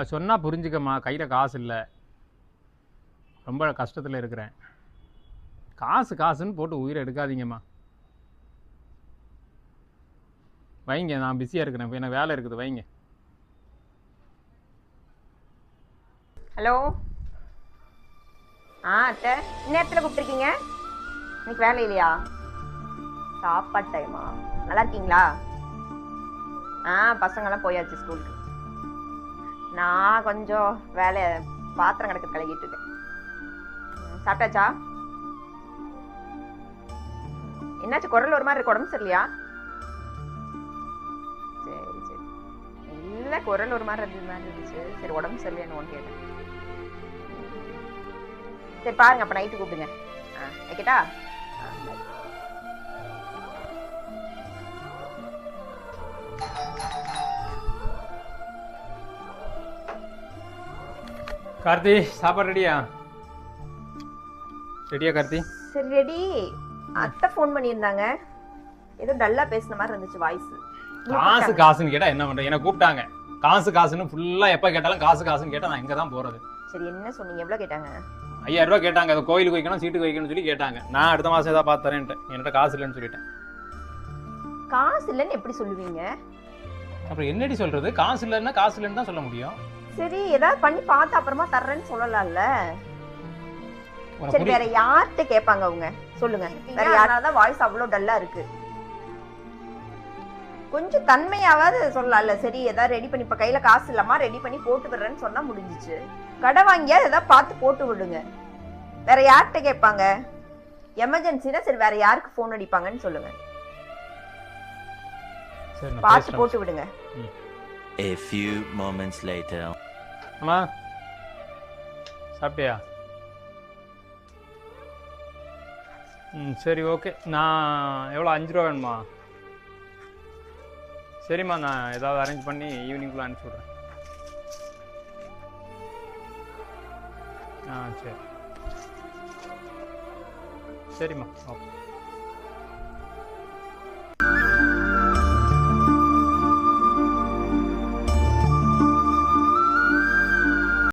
அம்மா சொன்னால் புரிஞ்சுக்கம்மா கையில் காசு இல்லை. ரொம்ப கஷ்டத்தில் இருக்கிறேன். காசு காசுன்னு போட்டு உயிரை எடுக்காதீங்கம்மா. வைங்க நான் பிஸியாக இருக்கிறேன். இப்போ எனக்கு வேலை இருக்குது வைங்க. ஹலோ ஆ அத்தை இந்நேரத்தில் கூப்பிட்டுருக்கீங்க? இன்னைக்கு வேலை இல்லையா? சாப்பாடு டைமா நல்லா இருக்கீங்களா? ஆ பசங்களாம் போயாச்சு ஸ்கூலுக்கு நான் கொஞ்சம் வேலை பாத்திரம் கிடக்கு கழுகிட்டு இருக்கேன். சாப்பிட்டாச்சா? என்னாச்சு குரல் ஒரு மாதிரி இருக்கு உடம்பு சரியில்லையா? சரி சரி. இல்லை குரல் ஒரு மாதிரி இருந்தது மாதிரி இருந்துச்சு. சரி உடம்பு சரியில்லைன்னு ஒன்று கேட்டேன். சரி பாருங்க அப்போ நைட்டு கூப்பிடுங்க. ஆ வைக்கட்டா? கார்த்தி சாப்பாடு ரெடியா? ரெடியா கார்த்தி? சரி ரெடி. அத்தை ஃபோன் பண்ணியிருந்தாங்க. ஏதோ டல்லா பேசுன மாதிரி இருந்துச்சு வாய்ஸ் காசு காசுன்னு கேட்டால் என்ன பண்ணுறேன் என்னை கூப்பிட்டாங்க. காசு காசுன்னு ஃபுல்லாக எப்போ கேட்டாலும் காசு காசுன்னு கேட்டால் நான் எங்கே தான் போகிறது சரி என்ன சொன்னீங்க? எவ்வளோ கேட்டாங்க? ஐயாயிரம் ரூபாய் கேட்டாங்க. அதை கோயிலுக்கு வைக்கணும் சீட்டுக்கு வைக்கணும்னு சொல்லி கேட்டாங்க. நான் அடுத்த மாதம் ஏதாவது பார்த்து தரேன்ட்டு. என்கிட்ட காசு இல்லைன்னு சொல்லிட்டேன். காசு இல்லைன்னு எப்படி சொல்லுவீங்க? அப்புறம் என்னடி சொல்கிறது காசு இல்லைன்னா காசு இல்லைன்னு தான் சொல்ல முடியும். சரி ஏதாவது பண்ணி பார்த்து அப்புறமா தர்றேன்னு சொல்லலாம்ல. சரி வேற யார்கிட்ட கேட்பாங்க அவங்க? சொல்லுங்க. வேற யாராவது வாய்ஸ் அவ்வளோ டல்லா இருக்கு. கொஞ்சம் தன்மையாவது சொல்லலாம்ல. சரி ஏதாவது ரெடி பண்ணி இப்ப கையில காசு இல்லாமா ரெடி பண்ணி போட்டு விடுறேன்னு சொன்னா முடிஞ்சிச்சு. கடை வாங்கியா ஏதாவது பார்த்து போட்டு விடுங்க. வேற யார்கிட்ட கேட்பாங்க? எமர்ஜென்சினா சரி வேற யாருக்கு ஃபோன் அடிப்பாங்கன்னு சொல்லுங்க. பார்த்து. போட்டு விடுங்க. A few moments later. அம்மா சாப்பிட்டியா? ம் சரி ஓகே. நான் எவ்வளோ அஞ்சு ரூபா வேணுமா? சரிம்மா நான் ஏதாவது அரேஞ்ச் பண்ணி ஈவினிங்குள்ளே அனுப்பிச்சி விட்றேன். ஆ சரி. சரிம்மா ஓகே.